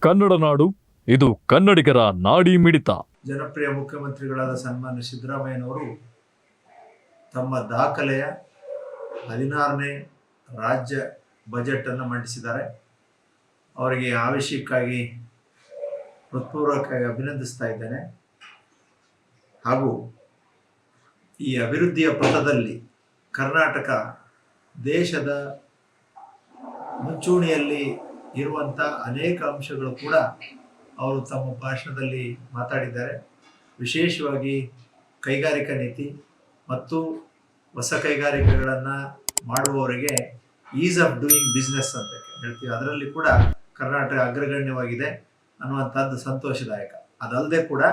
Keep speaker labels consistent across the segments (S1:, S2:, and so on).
S1: ಕನ್ನಡ ನಾಡು, ಇದು ಕನ್ನಡಿಗರ ನಾಡಿ ಮಿಡಿತ.
S2: ಜನಪ್ರಿಯ ಮುಖ್ಯಮಂತ್ರಿಗಳಾದ ಸನ್ಮಾನ್ಯ ಸಿದ್ದರಾಮಯ್ಯನವರು ತಮ್ಮ ದಾಖಲೆಯ ಹದಿನಾರನೇ ರಾಜ್ಯ ಬಜೆಟನ್ನು ಮಂಡಿಸಿದ್ದಾರೆ. ಅವರಿಗೆ ಆವೇಶಕ್ಕಾಗಿ, ಹೃತ್ಪೂರ್ವಕವಾಗಿ ಅಭಿನಂದಿಸ್ತಾ ಇದ್ದೇನೆ. ಹಾಗೂ ಈ ಅಭಿವೃದ್ಧಿಯ ಪಥದಲ್ಲಿ ಕರ್ನಾಟಕ ದೇಶದ ಮುಂಚೂಣಿಯಲ್ಲಿ ಇರುವಂಥ ಅನೇಕ ಅಂಶಗಳು ಕೂಡ ಅವರು ತಮ್ಮ ಭಾಷಣದಲ್ಲಿ ಮಾತಾಡಿದ್ದಾರೆ. ವಿಶೇಷವಾಗಿ ಕೈಗಾರಿಕಾ ನೀತಿ ಮತ್ತು ಹೊಸ ಕೈಗಾರಿಕೆಗಳನ್ನು ಮಾಡುವವರಿಗೆ ಈಸ್ ಆಫ್ ಡೂಯಿಂಗ್ ಬಿಸ್ನೆಸ್ ಅಂತ ಹೇಳ್ತೀವಿ. ಅದರಲ್ಲಿ ಕೂಡ ಕರ್ನಾಟಕ ಅಗ್ರಗಣ್ಯವಾಗಿದೆ ಅನ್ನುವಂಥದ್ದು ಸಂತೋಷದಾಯಕ. ಅದಲ್ಲದೆ ಕೂಡ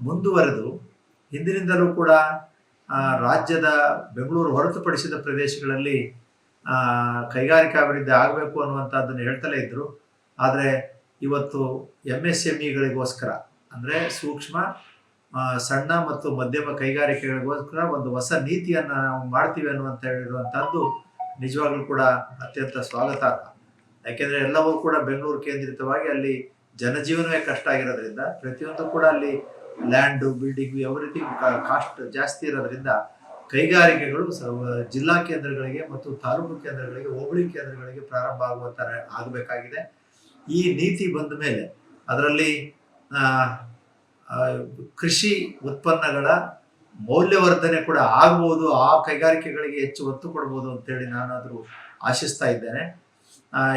S2: ಮುಂದುವರೆದು ಹಿಂದಿನಿಂದಲೂ ಕೂಡ ರಾಜ್ಯದ ಬೆಂಗಳೂರು ಹೊರತುಪಡಿಸಿದ ಪ್ರದೇಶಗಳಲ್ಲಿ ಕೈಗಾರಿಕಾ ಅಭಿವೃದ್ಧಿ ಆಗಬೇಕು ಅನ್ನುವಂಥದ್ದನ್ನು ಹೇಳ್ತಲೇ ಇದ್ದರು ಆದರೆ ಇವತ್ತು ಎಂ ಎಸ್ ಎಂ ಇಗಳಿಗೋಸ್ಕರ ಅಂದರೆ ಸೂಕ್ಷ್ಮ ಸಣ್ಣ ಮತ್ತು ಮಧ್ಯಮ ಕೈಗಾರಿಕೆಗಳಿಗೋಸ್ಕರ ಒಂದು ಹೊಸ ನೀತಿಯನ್ನು ನಾವು ಮಾಡ್ತೀವಿ ಅನ್ನುವಂತ ಹೇಳಿರುವಂಥದ್ದು ನಿಜವಾಗ್ಲೂ ಕೂಡ ಅತ್ಯಂತ ಸ್ವಾಗತಾರ್ಹ ಯಾಕೆಂದರೆ ಎಲ್ಲವೂ ಕೂಡ ಬೆಂಗಳೂರು ಕೇಂದ್ರಿತವಾಗಿ ಅಲ್ಲಿ ಜನಜೀವನವೇ ಕಷ್ಟ ಆಗಿರೋದ್ರಿಂದ, ಪ್ರತಿಯೊಂದು ಕೂಡ ಅಲ್ಲಿ ಲ್ಯಾಂಡು, ಬಿಲ್ಡಿಂಗು ಎವ್ರಿಥಿಂಗ್ ಕಾಸ್ಟ್ ಜಾಸ್ತಿ ಇರೋದ್ರಿಂದ ಕೈಗಾರಿಕೆಗಳು ಜಿಲ್ಲಾ ಕೇಂದ್ರಗಳಿಗೆ ಮತ್ತು ತಾಲೂಕು ಕೇಂದ್ರಗಳಿಗೆ ಹೋಬಳಿ ಕೇಂದ್ರಗಳಿಗೆ ಪ್ರಾರಂಭ ಆಗುವ ಥರ ಆಗಬೇಕಾಗಿದೆ. ಈ ನೀತಿ ಬಂದ ಮೇಲೆ ಅದರಲ್ಲಿ ಕೃಷಿ ಉತ್ಪನ್ನಗಳ ಮೌಲ್ಯವರ್ಧನೆ ಕೂಡ ಆಗ್ಬೋದು, ಆ ಕೈಗಾರಿಕೆಗಳಿಗೆ ಹೆಚ್ಚು ಒತ್ತು ಕೊಡ್ಬೋದು ಅಂತೇಳಿ ನಾನಾದರೂ ಆಶಿಸ್ತಾ ಇದ್ದೇನೆ.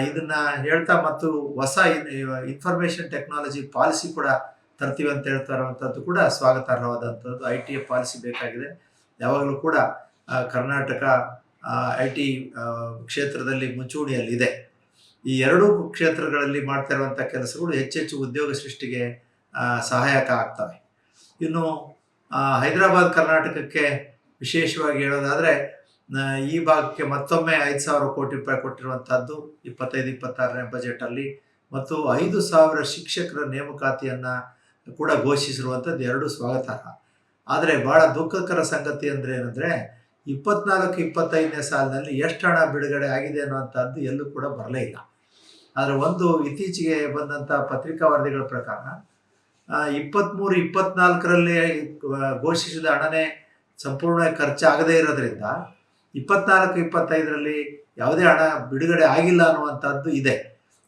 S2: ಇದನ್ನ ಹೇಳ್ತಾ ಮತ್ತು ಹೊಸ ಇನ್ಫಾರ್ಮೇಶನ್ ಟೆಕ್ನಾಲಜಿ ಪಾಲಿಸಿ ಕೂಡ ತರ್ತೀವಿ ಅಂತ ಹೇಳ್ತಾ ಇರುವಂಥದ್ದು ಕೂಡ ಸ್ವಾಗತಾರ್ಹವಾದಂಥದ್ದು ಐ ಟಿ ಪಾಲಿಸಿ ಬೇಕಾಗಿದೆ. ಯಾವಾಗಲೂ ಕೂಡ ಕರ್ನಾಟಕ ಐ ಟಿ ಕ್ಷೇತ್ರದಲ್ಲಿ ಮುಂಚೂಣಿಯಲ್ಲಿದೆ. ಈ ಎರಡೂ ಕ್ಷೇತ್ರಗಳಲ್ಲಿ ಮಾಡ್ತಾ ಇರುವಂಥ ಕೆಲಸಗಳು ಹೆಚ್ಚೆಚ್ಚು ಉದ್ಯೋಗ ಸೃಷ್ಟಿಗೆ ಸಹಾಯಕ ಆಗ್ತವೆ. ಇನ್ನು ಹೈದರಾಬಾದ್ ಕರ್ನಾಟಕಕ್ಕೆ ವಿಶೇಷವಾಗಿ ಹೇಳೋದಾದರೆ ಈ ಭಾಗಕ್ಕೆ ಮತ್ತೊಮ್ಮೆ ಐದು ಸಾವಿರ ಕೋಟಿ ರೂಪಾಯಿ ಕೊಟ್ಟಿರುವಂಥದ್ದು ಇಪ್ಪತ್ತೈದು, ಇಪ್ಪತ್ತಾರನೇ ಬಜೆಟಲ್ಲಿ ಮತ್ತು ಐದು ಸಾವಿರ ಶಿಕ್ಷಕರ ನೇಮಕಾತಿಯನ್ನು ಕೂಡ ಘೋಷಿಸಿರುವಂಥದ್ದು ಎರಡು ಸ್ವಾಗತಾರ್ಹ. ಆದರೆ ಭಾಳ ದುಃಖಕರ ಸಂಗತಿ ಅಂದರೆ ಏನಂದರೆ ಇಪ್ಪತ್ನಾಲ್ಕು, ಇಪ್ಪತ್ತೈದನೇ ಸಾಲಿನಲ್ಲಿ ಎಷ್ಟು ಹಣ ಬಿಡುಗಡೆ ಆಗಿದೆ ಅನ್ನುವಂಥದ್ದು ಎಲ್ಲೂ ಕೂಡ ಬರಲೇ ಇಲ್ಲ. ಆದರೆ ಒಂದು ಇತ್ತೀಚೆಗೆ ಬಂದಂಥ ಪತ್ರಿಕಾ ವರದಿಗಳ ಪ್ರಕಾರ ಇಪ್ಪತ್ತ್ಮೂರು ಇಪ್ಪತ್ನಾಲ್ಕರಲ್ಲಿ ಘೋಷಿಸಿದ ಹಣನೇ ಸಂಪೂರ್ಣ ಖರ್ಚಾಗದೇ ಇರೋದ್ರಿಂದ ಇಪ್ಪತ್ನಾಲ್ಕು, ಇಪ್ಪತ್ತೈದರಲ್ಲಿ ಯಾವುದೇ ಹಣ ಬಿಡುಗಡೆ ಆಗಿಲ್ಲ ಅನ್ನುವಂಥದ್ದು ಇದೆ.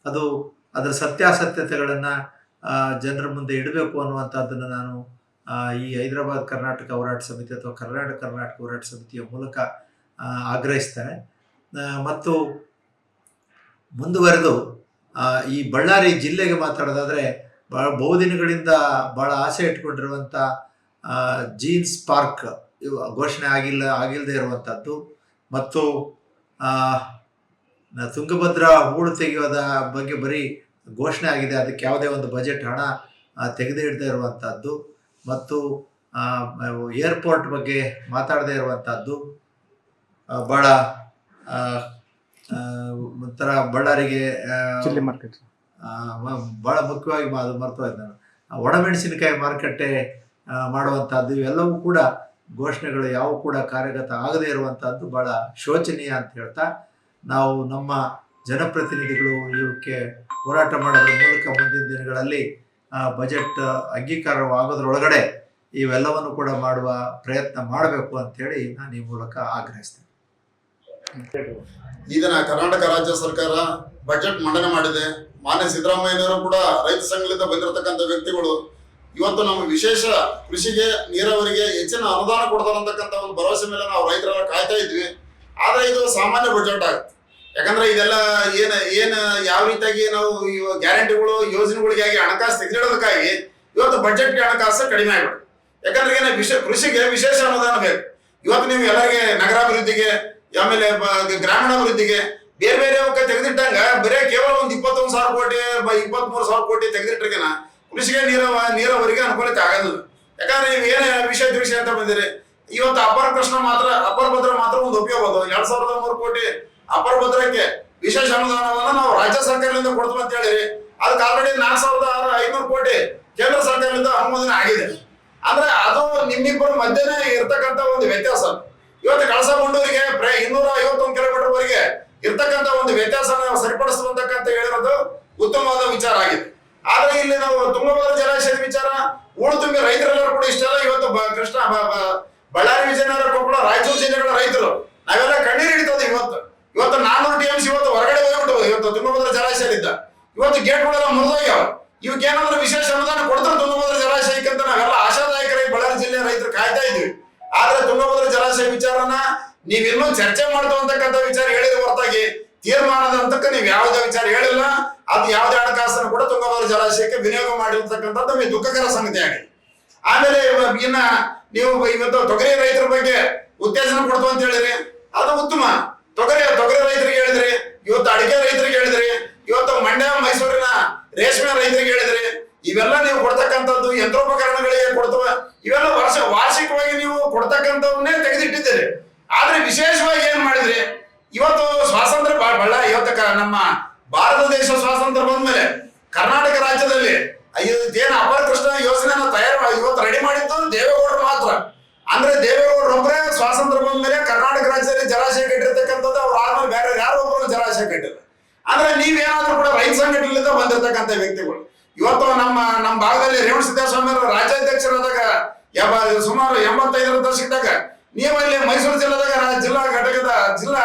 S2: ಅದು ಅದರ ಸತ್ಯಾಸತ್ಯತೆಗಳನ್ನು ಜನರ ಮುಂದೆ ಇಡಬೇಕು ಅನ್ನುವಂಥದ್ದನ್ನು ನಾನು ಈ ಹೈದರಾಬಾದ್ ಕರ್ನಾಟಕ ಹೋರಾಟ ಸಮಿತಿ ಅಥವಾ ಕರ್ನಾಟಕ ಕರ್ನಾಟಕ ಹೋರಾಟ ಸಮಿತಿಯ ಮೂಲಕ ಆಗ್ರಹಿಸ್ತಾರೆ. ಮತ್ತು ಮುಂದುವರೆದು ಈ ಬಳ್ಳಾರಿ ಜಿಲ್ಲೆಗೆ ಮಾತಾಡೋದಾದರೆ ಭಾಳ ಬಹುದಿನಗಳಿಂದ ಭಾಳ ಆಸೆ ಇಟ್ಕೊಂಡಿರುವಂಥ ಜೀನ್ಸ್ ಪಾರ್ಕ್ ಘೋಷಣೆ ಆಗಿಲ್ಲ, ಆಗಿಲ್ಲದೆ ಇರುವಂಥದ್ದು ಮತ್ತು ತುಂಗಭದ್ರಾ ಹೂಳು ತೆಗೆಯೋದ ಬಗ್ಗೆ ಬರೀ ಘೋಷಣೆ ಆಗಿದೆ. ಅದಕ್ಕೆ ಯಾವುದೇ ಒಂದು ಬಜೆಟ್ ಹಣ ತೆಗೆದಿಡದೇ ಇರುವಂಥದ್ದು ಮತ್ತು ಏರ್ಪೋರ್ಟ್ ಬಗ್ಗೆ ಮಾತಾಡದೇ ಇರುವಂಥದ್ದು ಭಾಳ ಒಂಥರ ಬಳ್ಳಾರಿಗೆ
S3: ಮಾರ್ಕೆಟ್.
S2: ಬಹಳ ಮುಖ್ಯವಾಗಿ ಅದು ಮರ್ತೋಯ್ತು ನಾನು. ಒಣಮೆಣಸಿನಕಾಯಿ ಮಾರುಕಟ್ಟೆ ಮಾಡುವಂಥದ್ದು ಇವೆಲ್ಲವೂ ಕೂಡ ಘೋಷಣೆಗಳು ಯಾವ ಕೂಡ ಕಾರ್ಯಗತ ಆಗದೇ ಇರುವಂಥದ್ದು ಬಹಳ ಶೋಚನೀಯ ಅಂತ ಹೇಳ್ತಾ ನಾವು ನಮ್ಮ ಜನಪ್ರತಿನಿಧಿಗಳು ಇವಕ್ಕೆ ಹೋರಾಟ ಮಾಡೋದ್ರ ಮೂಲಕ ಮುಂದಿನ ದಿನಗಳಲ್ಲಿ ಬಜೆಟ್ ಅಂಗೀಕಾರವಾಗೋದ್ರೊಳಗಡೆ ಇವೆಲ್ಲವನ್ನು ಕೂಡ ಮಾಡುವ ಪ್ರಯತ್ನ ಮಾಡಬೇಕು ಅಂತೇಳಿ ನಾನು ಈ ಮೂಲಕ ಆಗ್ರಹಿಸ್ತೇನೆ.
S4: ಇದನ್ನ ಕರ್ನಾಟಕ ರಾಜ್ಯ ಸರ್ಕಾರ ಬಜೆಟ್ ಮಂಡನೆ ಮಾಡಿದೆ. ಮಾನ್ಯ ಸಿದ್ದರಾಮಯ್ಯನವರು ಕೂಡ ರೈತ ಸಂಘದಿಂದ ಬಂದಿರತಕ್ಕಂಥ ವ್ಯಕ್ತಿಗಳು, ಇವತ್ತು ನಮ್ಮ ವಿಶೇಷ ಕೃಷಿಗೆ, ನೀರಾವರಿಗೆ ಹೆಚ್ಚಿನ ಅನುದಾನ ಕೊಡ್ತಾರಂತಕ್ಕಂಥ ಒಂದು ಭರವಸೆ ಮೇಲೆ ನಾವು ರೈತರನ್ನ ಕಾಯ್ತಾ ಇದ್ವಿ. ಆದ್ರೆ ಇದು ಸಾಮಾನ್ಯ ಬಜೆಟ್ ಆಗುತ್ತೆ. ಯಾಕಂದ್ರೆ ಇದೆಲ್ಲ ಏನ್ ಏನ್ ಯಾವ ರೀತಿಯಾಗಿ ನಾವು ಗ್ಯಾರಂಟಿಗಳು ಯೋಜನೆಗಳಿಗಾಗಿ ಹಣಕಾಸು ತೆಗೆದಿಡೋದಕ್ಕಾಗಿ ಇವತ್ತು ಬಜೆಟ್ಗೆ ಹಣಕಾಸು ಕಡಿಮೆ ಆಗ್ಬಿಡುತ್ತೆ. ಯಾಕಂದ್ರೆ ಏನ ವಿಶೇಷ ಕೃಷಿಗೆ ವಿಶೇಷ ಅನುದಾನ ಬೇಕು. ಇವತ್ತು ನೀವು ಎಲ್ಲರಿಗೆ ನಗರಾಭಿವೃದ್ಧಿಗೆ, ಆಮೇಲೆ ಗ್ರಾಮೀಣಾಭಿವೃದ್ಧಿಗೆ ಬೇರೆ ಬೇರೆ ಅವಕ್ಕೆ ತೆಗೆದಿಟ್ಟಂಗ ಬರೀ ಕೇವಲ ಒಂದು ಇಪ್ಪತ್ತೊಂದು ಸಾವಿರ ಕೋಟಿ ಇಪ್ಪತ್ತ್ ಮೂರು ಸಾವಿರ ಕೋಟಿ ತೆಗೆದಿಟ್ಟರಿಗೆನ ಕೃಷಿಗೆ ನೀರ ನೀರಾವರಿಗೆ ಅನುಕೂಲತೆ ಆಗೋದಿಲ್ಲ ಯಾಕಂದ್ರೆ ನೀವು ಏನೇ ವಿಷಯ ತಿಳಿಸಿ ಅಂತ ಬಂದಿರಿ, ಇವತ್ತು ಅಪರ ಕೃಷ್ಣ ಮಾತ್ರ, ಅಪರ ಭದ್ರ ಮಾತ್ರ ಒಂದು ಉಪಯೋಗ ಎರಡ್ ಸಾವಿರದ ಮೂರು ಕೋಟಿ ಅಪರ ಭದ್ರಕ್ಕೆ ವಿಶೇಷ ಅನುದಾನವನ್ನ ನಾವು ರಾಜ್ಯ ಸರ್ಕಾರದಿಂದ ಕೊಡ್ತೀವಿ ಅಂತ ಹೇಳಿ ಅದಕ್ಕೆ ಆಲ್ರೆಡಿ ನಾಲ್ಕು ಸಾವಿರದ ಐನೂರು ಕೋಟಿ ಕೇಂದ್ರ ಸರ್ಕಾರದಿಂದ ಅನುಮೋದನೆ ಆಗಿದೆ. ಅಂದ್ರೆ ಅದು ನಿಮ್ಮಿಬ್ಬರ ಮಧ್ಯೆ ಇರ್ತಕ್ಕಂಥ ಒಂದು ವ್ಯತ್ಯಾಸ. ಇವತ್ತು ಕಳಸ ಗುಂಡೂರಿಗೆ ಪ್ರೇ ಇನ್ನೂರ ಐವತ್ತೊಂದು ಕಿಲೋಮೀಟರ್ ವರೆಗೆ ಇರ್ತಕ್ಕಂಥ ಒಂದು ವ್ಯತ್ಯಾಸನ ಸರಿಪಡಿಸುವಂತಕ್ಕಂತ ಹೇಳಿರೋದು ಉತ್ತಮವಾದ ವಿಚಾರ ಆಗಿದೆ. ಆದ್ರೆ ಇಲ್ಲಿ ನಾವು ತುಂಗಭದ್ರಾ ಜಲಾಶಯದ ವಿಚಾರ ಉಳು ತುಂಬಿ ರೈತರೆಲ್ಲರೂ ಕೂಡ ಇಷ್ಟೆಲ್ಲ ಇವತ್ತು ಕೃಷ್ಣ ಬಳ್ಳಾರಿ ವಿಜಯನಗರ ಕೊಪ್ಪಳ ರಾಯಚೂರು ಜಿಲ್ಲೆಗಳ ರೈತರು, ನಾವೆಲ್ಲ ಕಣ್ಣೀರು ಹಿಡಿತದೆ ಇವತ್ತು. ಇವತ್ತು ನಾನ್ನೂರು ಟಿ ಎಂ ಸಿ ಇವತ್ತು ಹೊರಗಡೆ ಹೋಗ್ಬಿಟ್ಟು ಇವತ್ತು ತುಂಗಭದ್ರಾ ಜಲಾಶಯದಿಂದ ಇವತ್ತು ಗೇಟ್ಗಳೆಲ್ಲ ಮುರಿದೋಗ್ಯಾವ ಇವಕ್ಕೆ ಏನಾದ್ರು ವಿಶೇಷ ಅನುದಾನ ಕೊಡ್ತಾರೆ ತುಂಗಭದ್ರ ಜಲಾಶಯಕ್ಕಂತ ನಾವೆಲ್ಲ ಆಶಾದಾಯಕರಾಗಿ ಬಳ್ಳಾರಿ ಜಿಲ್ಲೆಯ ರೈತರು ಕಾಯ್ತಾ ಇದ್ವಿ. ಆದ್ರೆ ತುಂಗಭದ್ರ ಜಲಾಶಯ ವಿಚಾರನ ನೀವ್ ಇನ್ನೂ ಚರ್ಚೆ ಮಾಡ್ತವಂತಕ್ಕಂಥ ವಿಚಾರ ಹೇಳಿದ ಹೊರತಾಗಿ ತೀರ್ಮಾನದ ಅಂತಕ್ಕ ನೀವು ಯಾವುದೇ ವಿಚಾರ ಹೇಳಿಲ್ಲ. ಅದು ಯಾವುದೇ ಹಣಕಾಸನ್ನು ಕೂಡ ತುಂಗಭದ್ರ ಜಲಾಶಯಕ್ಕೆ ವಿನಿಯೋಗ ಮಾಡಿರ್ತಕ್ಕಂಥದ್ದು ನಮಗೆ ದುಃಖಕರ ಸಂಗತಿ ಆಗಿದೆ. ಆಮೇಲೆ ಇನ್ನ ನೀವು ಇವತ್ತು ತೊಗರಿ ರೈತರ ಬಗ್ಗೆ ಉತ್ತೇಜನ ಕೊಡ್ತು ಅಂತ ಹೇಳಿರಿ ಅದು ಉತ್ತಮ. ತೊಗರಿ ತೊಗರಿ ರೈತರಿಗೆ ಹೇಳಿದ್ರಿ, ಇವತ್ತು ಅಡಿಕೆ ರೈತರಿಗೆ ಹೇಳಿದ್ರಿ, ಇವತ್ತು ಮಂಡ್ಯ, ಮೈಸೂರಿನ ರೇಷ್ಮೆ ರೈತರಿಗೆ ಹೇಳಿದ್ರಿ. ಇವೆಲ್ಲ ನೀವು ಕೊಡ್ತಕ್ಕಂಥದ್ದು ಯಂತ್ರೋಪಕರಣಗಳಿಗೆ ಕೊಡ್ತವ, ಇವೆಲ್ಲ ವರ್ಷ, ವಾರ್ಷಿಕವಾಗಿ ನೀವು ಕೊಡ್ತಕ್ಕಂಥವನ್ನೇ ತೆಗೆದಿಟ್ಟಿದ್ದೀರಿ. ಆದ್ರೆ ವಿಶೇಷವಾಗಿ ಏನ್ ಮಾಡಿದ್ರಿ? ಇವತ್ತು ಸ್ವಾತಂತ್ರ್ಯ ಬಹಳ ಇವತ್ತು ನಮ್ಮ ಭಾರತ ದೇಶ ಸ್ವಾತಂತ್ರ್ಯ ಬಂದ್ಮೇಲೆ ಕರ್ನಾಟಕ ರಾಜ್ಯದಲ್ಲಿ ಏನು ಅಪರ ಕೃಷ್ಣ ಯೋಜನೆನ ತಯಾರು, ಇವತ್ತು ರೆಡಿ ಮಾಡಿದ್ದು ದೇವೇಗೌಡರು ಮಾತ್ರ. ಅಂದ್ರೆ ದೇವೇಗೌಡರು ಸ್ವಾತಂತ್ರ್ಯ ಸ್ವಾತಂತ್ರ್ಯ ಬಂದ್ಮೇಲೆ ಕರ್ನಾಟಕ ರಾಜ್ಯದಲ್ಲಿ ಜಲಾಶಯ ಕಟ್ಟಿರ್ತಕ್ಕಂಥದ್ದು, ಅವ್ರು ಆದ್ಮೇಲೆ ಬೇರೆ ಯಾರು ಒಬ್ಬರು ಜಲಾಶಯ ಕಟ್ಟಿಲ್ಲ. ಅಂದ್ರೆ ನೀವೇನಾದ್ರೂ ಕೂಡ ರೈತ ಸಂಘಟನೆಯಿಂದ ಬಂದಿರತಕ್ಕಂಥ ವ್ಯಕ್ತಿಗಳು. ಇವತ್ತು ನಮ್ಮ ನಮ್ಮ ಭಾಗದಲ್ಲಿ ರೇವಣ ಸಿದ್ದೇಶ್ವರ ಅವರು ರಾಜ್ಯಾಧ್ಯಕ್ಷರಾದಾಗ ಸುಮಾರು ಎಂಬತ್ತೈದರ ದಶಕದಾಗ ನೀವಲ್ಲಿ ಮೈಸೂರು ಜಿಲ್ಲಾದಾಗ ಜಿಲ್ಲಾ ಘಟಕದ ಜಿಲ್ಲಾ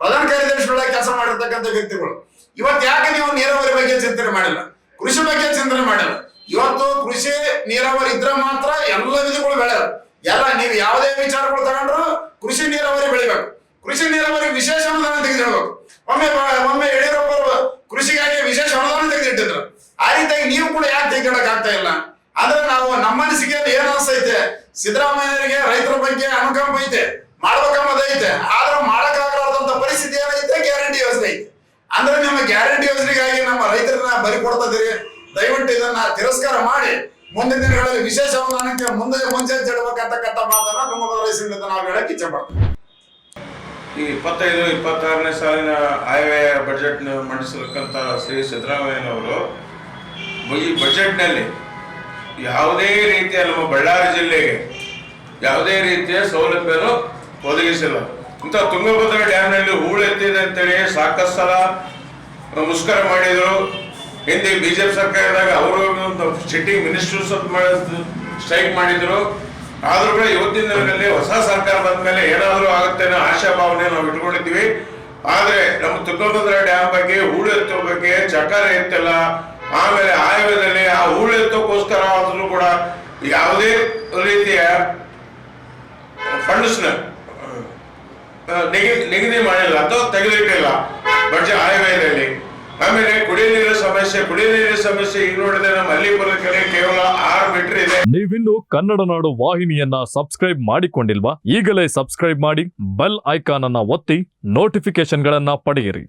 S4: ಪ್ರಧಾನ ಕಾರ್ಯದರ್ಶಿಗಳಾಗಿ ಕೆಲಸ ಮಾಡಿರ್ತಕ್ಕಂಥ ವ್ಯಕ್ತಿಗಳು. ಇವತ್ತು ಯಾಕೆ ನೀವು ನೀರಾವರಿ ಬಗ್ಗೆ ಚಿಂತನೆ ಮಾಡಿಲ್ಲ? ಕೃಷಿ ಬಗ್ಗೆ ಚಿಂತನೆ ಮಾಡಿಲ್ಲ? ಇವತ್ತು ಕೃಷಿ, ನೀರಾವರಿ ಇದ್ರೆ ಮಾತ್ರ ಎಲ್ಲ ವಿಧಗಳು ಬೆಳೆಯೋದು ಎಲ್ಲ ನೀವು ಯಾವುದೇ ವಿಚಾರಗಳು ತಗೊಂಡ್ರು ಕೃಷಿ ನೀರಾವರಿ ಬೆಳಿಬೇಕು. ಕೃಷಿ ನೀರಾವರಿ ವಿಶೇಷ ಅನುದಾನ ತೆಗೆದಿಡಬೇಕು ಒಮ್ಮೆ ಒಮ್ಮೆ ಯಡಿಯೂರಪ್ಪ ಕೃಷಿಗಾಗಿ ವಿಶೇಷ ಅನುದಾನ ತೆಗೆದಿಟ್ಟಿದ್ರು. ಆ ರೀತಿಯಾಗಿ ನೀವು ಕೂಡ ಯಾಕೆ ತೆಗೆದಿಡಕ್ ಆಗ್ತಾ ಇಲ್ಲ? ಆದ್ರೆ ನಾವು ನಮ್ಮ ಅನಿಸಿಕೆ ಏನ್ ಅನ್ಸೈತೆ ಸಿದ್ದರಾಮಯ್ಯರಿಗೆ ರೈತರ ಬಗ್ಗೆ ಅನುಕಂಪ ಐತೆ ಮಾಡ್ಬೇಕಂಬುದು ಐತೆ. ಆದ್ರೆ ಮಾಡಕ್ಕಾಗಲಾರ್ದಂತ ಪರಿಸ್ಥಿತಿ ಏನೈತೆ? ಗ್ಯಾರಂಟಿ ಯೋಜನೆ ಐತೆ. ಅಂದ್ರೆ ನಿಮ್ಮ ಗ್ಯಾರಂಟಿ ಯೋಜನೆಗಾಗಿ ನಮ್ಮ ರೈತರನ್ನ ಬಲಿ ದಯವಿಟ್ಟು ಇದನ್ನ ತಿರಸ್ಕಾರ ಮಾಡಿ. ಮುಂದಿನ ದಿನಗಳಲ್ಲಿ ವಿಶೇಷ ಅನುದಾನಕ್ಕೆ ಮುಂದೆ ಮುಂಚೆ ಹೇಳಬೇಕಂತಕ್ಕಂಥ ಮಾತನ್ನ ತುಂಗಭದ್ರಾ ರೈಸಿನಿಂದ ನಾವು ಹೇಳಕ್ಕೆ ಇಚ್ಛೆ ಪಡ್ತೀವಿ.
S3: ಈ ಇಪ್ಪತ್ತೈದು, ಇಪ್ಪತ್ತಾರನೇ ಸಾಲಿನ ಆಯವ್ಯಯ ಬಜೆಟ್ ಮಂಡಿಸಿರ್ತಕ್ಕಂಥ ಶ್ರೀ ಸಿದ್ದರಾಮಯ್ಯನವರು, ಈ ಬಜೆಟ್ನಲ್ಲಿ ಯಾವುದೇ ರೀತಿಯ ನಮ್ಮ ಬಳ್ಳಾರಿ ಜಿಲ್ಲೆಗೆ ಯಾವುದೇ ರೀತಿಯ ಸೌಲಭ್ಯನು ಒದಗಿಸಿಲ್ಲ. ಇಂಥ ತುಂಗಭದ್ರಾ ಡ್ಯಾಮ್ನಲ್ಲಿ ಹೂಳೆತ್ತಿದೆ ಅಂತೇಳಿ ಸಾಕಷ್ಟು ಸಲ ಮುಷ್ಕರ ಮಾಡಿದರು. ಹಿಂದೆ ಬಿಜೆಪಿ ಸರ್ಕಾರದಾಗ ಅವರು ಸಿಟ್ಟಿಂಗ್ ಮಿನಿಸ್ಟರ್ಸ್ ಸ್ಟ್ರೈಕ್ ಮಾಡಿದ್ರು. ಆದ್ರೂ ಕೂಡ ಇವತ್ತಿನ ದಿನದಲ್ಲಿ ಹೊಸ ಸರ್ಕಾರ ಬಂದ ಮೇಲೆ ಏನಾದರೂ ಆಗುತ್ತೆ ಅನ್ನೋ ಆಶಾಭಾವನೆ ನಾವು ಇಟ್ಕೊಂಡಿದ್ವಿ ಆದ್ರೆ ನಮ್ಮ ತುಂಗಭದ್ರಾ ಡ್ಯಾಮ್ ಬಗ್ಗೆ ಹೂಳು ಎತ್ತೋ ಬಗ್ಗೆ ಚಕಾರ ಎತ್ತಲ್ಲ ಆಮೇಲೆ ಆಯವ್ಯದಲ್ಲಿ ಆ ಹೂಳು ಎತ್ತೋಕ್ಕೋಸ್ಕರ ಆದ್ರೂ ಕೂಡ ಯಾವುದೇ ರೀತಿಯ ಫಂಡ್ಸ್ನ ನಿಗದಿ ಮಾಡಿಲ್ಲ ಅಥವಾ ತೆಗೆದಿಟ್ಟಿಲ್ಲ. ಬಡ್ಜೆಟ್ ಆಯವ್ಯಯದಲ್ಲಿ ಆಮೇಲೆ ಕುಡಿಯ ನೀರಿನ ಸಮಸ್ಯೆ ಕುಡಿಯ ನೀರಿನ ಸಮಸ್ಯೆ, ಈಗ ನೋಡಿದ್ರೆ ನಮ್ಮ ಅಲ್ಲಿಪುರ ಕೆರೆ ಕೇವಲ ಆರು ಮೀಟರ್ ಇದೆ.
S1: ನೀವಿನ್ನು ಕನ್ನಡ ನಾಡು ವಾಹಿನಿಯನ್ನ ಸಬ್ಸ್ಕ್ರೈಬ್ ಮಾಡಿಕೊಂಡಿಲ್ವಾ? ಈಗಲೇ ಸಬ್ಸ್ಕ್ರೈಬ್ ಮಾಡಿ ಬೆಲ್ ಐಕಾನ್ ಅನ್ನ ಒತ್ತಿ ನೋಟಿಫಿಕೇಶನ್ಗಳನ್ನ ಪಡೆಯಿರಿ.